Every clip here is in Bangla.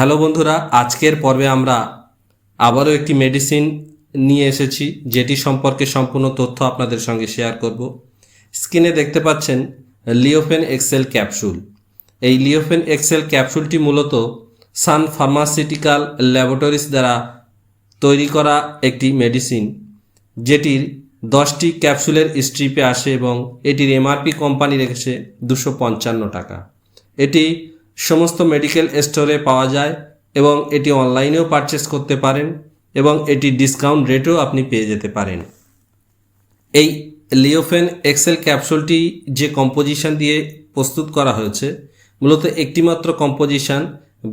হ্যালো বন্ধুরা, আজকের পর্বে আমরা আবারও একটি মেডিসিন নিয়ে এসেছি, যেটি সম্পর্কে সম্পূর্ণ তথ্য আপনাদের সঙ্গে শেয়ার করব। স্ক্রিনে দেখতে পাচ্ছেন লিওফেন এক্সেল ক্যাপসুল এই লিওফেন এক্সেল ক্যাপসুলটি মূলত সান ফার্মাসিউটিক্যাল ল্যাবরেটরিজ দ্বারা তৈরি করা একটি মেডিসিন যেটির দশটি ক্যাপসুলের স্ট্রিপে আসে এবং এটির এমআরপি কোম্পানি রেখেছে দুশো পঞ্চান্ন টাকা। এটি সমস্ত মেডিকেল স্টোরে পাওয়া যায় এবং এটি অনলাইনেও পারচেস করতে পারেন এবং এটি ডিসকাউন্ট রেটেও আপনি পেয়ে যেতে পারেন। এই লিওফেন এক্সেল ক্যাপসুলটি যে কম্পোজিশন দিয়ে প্রস্তুত করা হয়েছে, মূলত একটিমাত্র কম্পোজিশন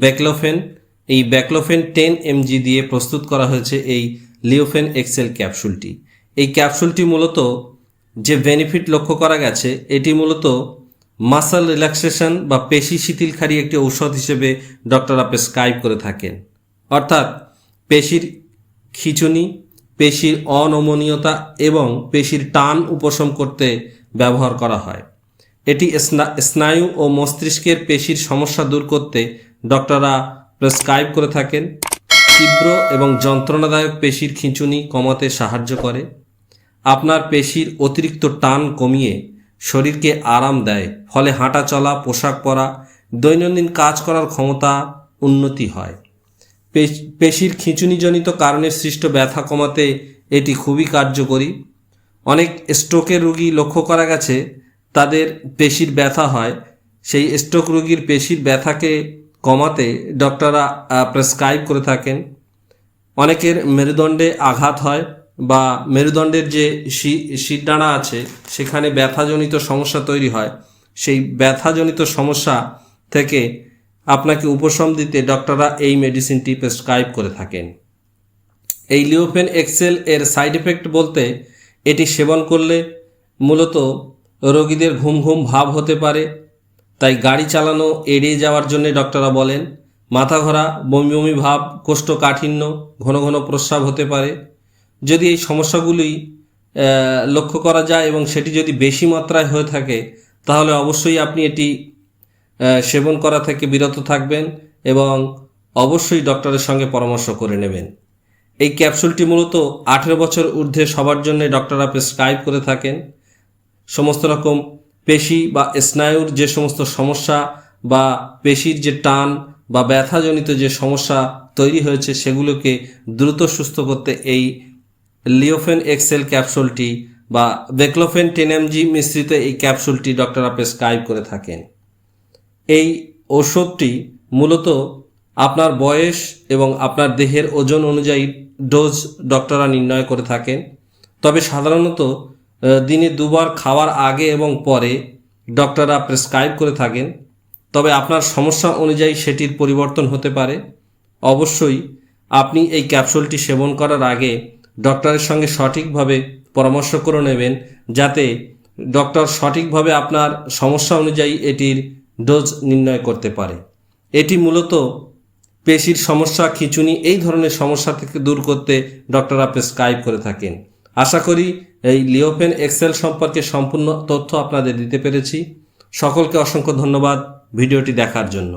ব্যাকলোফেন এই ব্যাকলোফেন টেন এমজি দিয়ে প্রস্তুত করা হয়েছে এই লিওফেন এক্সেল ক্যাপসুলটি এই ক্যাপসুলটি মূলত যে বেনিফিট লক্ষ্য করা গেছে, এটি মূলত মাসাল রিল্যাক্সেশন বা পেশি শিথিলকারী একটি ঔষধ হিসেবে ডক্টররা প্রেসক্রাইব করে থাকেন। অর্থাৎ পেশির খিঁচুনি, পেশির অনমনীয়তা এবং পেশির টান উপশম করতে ব্যবহার করা হয়। এটি স্না- স্নায়ু ও মস্তিষ্কের পেশির সমস্যা দূর করতে ডক্টররা প্রেসক্রাইব করে থাকেন। তীব্র এবং যন্ত্রণাদায়ক পেশির খিঁচুনি কমাতে সাহায্য করে। আপনার পেশির অতিরিক্ত টান কমিয়ে শরীরকে আরাম দেয়, ফলে হাঁটা চলা, পোশাক পরা, দৈনন্দিন কাজ করার ক্ষমতা উন্নতি হয়। পেশ- পেশির খিঁচুনিজনিত কারণে সৃষ্ট ব্যথা কমাতে এটি খুবই কার্যকরী। অনেক স্ট্রোকের রোগী লক্ষ্য করা গেছে, তাদের পেশির ব্যথা হয়। সেই স্ট্রোক রোগীর পেশির ব্যথাকে কমাতে ডক্টররা প্রেসক্রাইব করে থাকেন। অনেকের মেরুদণ্ডে আঘাত হয় বা মেরুদণ্ডের যে শি- শিরদাঁড়া আছে, সেখানে ব্যথাজনিত সমস্যা তৈরি হয়। সেই ব্যথাজনিত সমস্যা থেকে আপনাকে উপশম দিতে ডক্টররা এই মেডিসিনটি প্রেসক্রাইব করে থাকেন। এই লিওফেন এক্সেল এর সাইড এফেক্ট বলতে এটি সেবন করলে মূলত রোগীদের ঘুম ঘুম ভাব হতে পারে, তাই গাড়ি চালানো এড়িয়ে যাওয়ার জন্য ডক্টররা বলেন, মাথা ঘোরা, বমি বমি ভাব, কোষ্ঠকাঠিন্য, ঘন ঘন প্রস্রাব হতে পারে। যদি এই সমস্যাগুলি লক্ষ্য করা যায় এবং সেটি যদি বেশি মাত্রায় হয়ে থাকে, তাহলে অবশ্যই আপনি এটি সেবন করা থেকে বিরত থাকবেন এবং অবশ্যই ডক্টরের সঙ্গে পরামর্শ করে নেবেন। এই ক্যাপসুলটি মূলত আঠেরো বছর ঊর্ধ্বে সবার জন্য ডক্টররা প্রেসক্রাইব করে থাকেন। সমস্ত রকম পেশি বা স্নায়ুর যে সমস্ত সমস্যা বা পেশির যে টান বা ব্যথাজনিত যে সমস্যা তৈরি হয়েছে, সেগুলোকে দ্রুত সুস্থ করতে এই লিওফেন এক্সেল ক্যাপসুলটি বা বেক্লোফেন টেন এমজি মিশ্রিত এই ক্যাপসুলটি ডক্টররা প্রেসক্রাইব করে থাকেন। এই ওষুধটি মূলত আপনার বয়স এবং আপনার দেহের ওজন অনুযায়ী ডোজ ডক্টররা নির্ণয় করে থাকেন। তবে সাধারণত দিনে দুবার খাওয়ার আগে এবং পরে ডক্টররা প্রেসক্রাইব করে থাকেন। তবে আপনার সমস্যা অনুযায়ী সেটির পরিবর্তন হতে পারে। অবশ্যই আপনি এই ক্যাপসুলটি সেবন করার আগে ডক্টরের সঙ্গে সঠিকভাবে পরামর্শ করে নেবেন যাতে ডক্টর সঠিকভাবে আপনার সমস্যা অনুযায়ী এটির ডোজ নির্ণয় করতে পারে। এটি মূলত পেশির সমস্যা, খিঁচুনি এই ধরনের সমস্যা থেকে দূর করতে ডক্টররা প্রেসক্রাইব করে থাকেন। আশা করি এই লিওপেন এক্সেল সম্পর্কে সম্পূর্ণ তথ্য আপনাদের দিতে পেরেছি। সকলকে অসংখ্য ধন্যবাদ ভিডিওটি দেখার জন্য।